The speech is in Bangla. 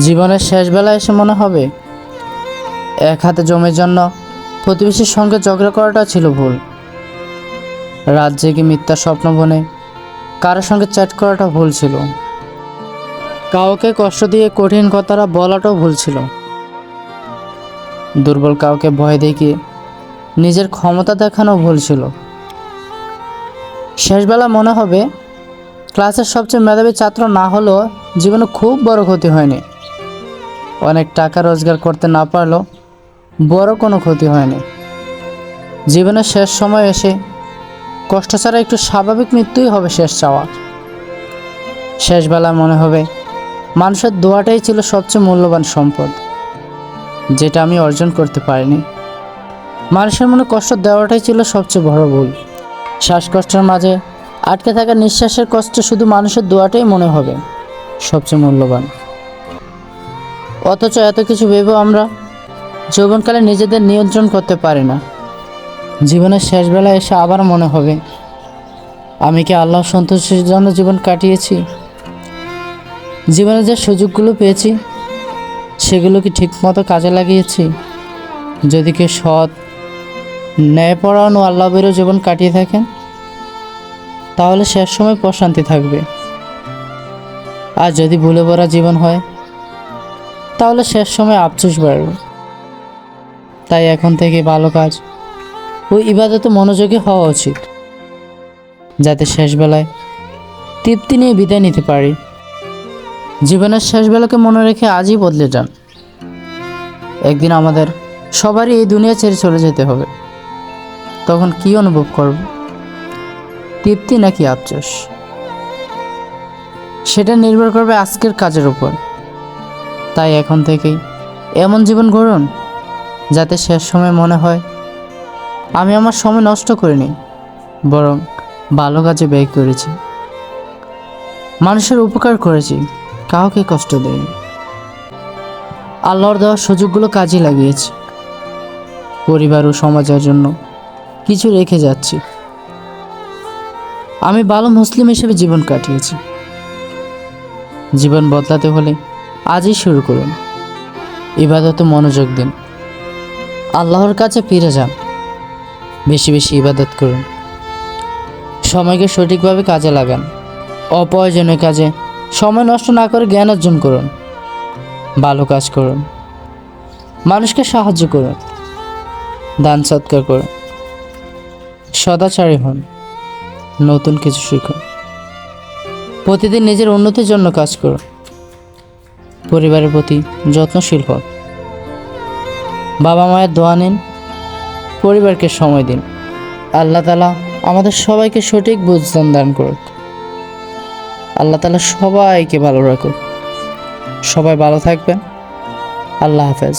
জীবনের শেষ বেলা এসে মনে হবে, এক হাতে জমির জন্য প্রতিবেশীর সঙ্গে ঝগড়া করাটা ছিল ভুল। রাত জেগে মিথ্যা স্বপ্ন বনে কারোর সঙ্গে চ্যাট করাটা ভুল ছিল। কাউকে কষ্ট দিয়ে কঠিন কথাটা বলাটাও ভুল ছিল। দুর্বল কাউকে ভয় দেখিয়ে নিজের ক্ষমতা দেখানো ভুল ছিল। শেষবেলা মনে হবে, ক্লাসের সবচেয়ে মেধাবী ছাত্র না হলেও জীবনে খুব বড় ক্ষতি হয়নি। অনেক টাকা রোজগার করতে না পারলেও বড় কোনো ক্ষতি হয়নি। জীবনের শেষ সময় এসে কষ্ট ছাড়া একটু স্বাভাবিক মৃত্যুই হবে শেষ চাওয়া শেষবেলা মনে হবে মানুষের দোয়াটাই ছিল সবচেয়ে মূল্যবান সম্পদ, যেটা আমি অর্জন করতে পারিনি। মানুষের মনে কষ্ট দেওয়াটাই ছিল সবচেয়ে বড় ভুল। শ্বাসকষ্টের মাঝে আটকে থাকা নিঃশ্বাসের কষ্ট শুধু মানুষের দোয়াটাই মনে হবে সবচেয়ে মূল্যবান। অথচ এত কিছু ভেবেও আমরা যৌবনকালে নিজেদের নিয়ন্ত্রণ করতে পারি না। জীবনের শেষ বেলায় এসে আবার মনে হবে, আমি কি আল্লাহ সন্তোষের জন্য জীবন কাটিয়েছি? জীবনে যে সুযোগগুলো পেয়েছি, সেগুলো কি ঠিকমতো কাজে লাগিয়েছি? যদি কেউ সৎ, ন্যায়পরায়ণ ও আল্লাহ বেরো জীবন কাটিয়ে থাকেন, তাহলে শেষ সময় প্রশান্তি থাকবে। আর যদি ভুলে ভরা জীবন হয় তাহলে শেষ সময় আফসোস বাড়বে তাই এখন থেকে ভালো কাজ। ও ইবাদতে মনোযোগী হওয়া উচিত। যাতে শেষবেলায় তৃপ্তি নিয়ে বিদায় নিতে পারি। জীবনের শেষবেলাকে মনে রেখে আজই বদলে যান। একদিন আমাদের সবারই এই দুনিয়া ছেড়ে চলে যেতে হবে। তখন কি অনুভব করব? তৃপ্তি নাকি আফসোস? সেটা নির্ভর করবে আজকের কাজের উপর। তাই এখন থেকেই। এমন জীবন গড়ুন যাতে শেষ সময় মনে হয়, আমি আমার সময় নষ্ট করিনি, বরং ভালো কাজে ব্যয় করেছি। মানুষের উপকার করেছি, কাউকে কষ্ট দেয়নি আল্লাহর দেওয়ার সুযোগগুলো কাজে লাগিয়েছি। পরিবার ও সমাজের জন্য কিছু রেখে যাচ্ছি। আমি ভালো মুসলিম হিসেবে জীবন কাটিয়েছি। জীবন বদলাতে হলে আজই শুরু করুন। ইবাদত মনোযোগ দিন। আল্লাহর কাছে ফিরে যান। বেশি বেশি ইবাদত করুন। সময়কে সঠিকভাবে কাজে লাগান। অপ্রয়োজনীয় কাজে সময় নষ্ট না করে জ্ঞান অর্জন করুন। ভালো কাজ করুন। মানুষকে সাহায্য করুন। দান সৎকার করুন। সদাচারী হন। নতুন কিছু শিখুন। প্রতিদিন নিজের উন্নতির জন্য কাজ করুন। পরিবারের প্রতি যত্নশীল হন। বাবা মায়ের দোয়া নিন, পরিবারকে সময় দিন। আল্লাহ তালা আমাদের সবাইকে সঠিক বুঝদান দান করুক। আল্লাহ তালা সবাইকে ভালো রাখুক। সবাই ভালো থাকবেন। আল্লাহ হাফেজ।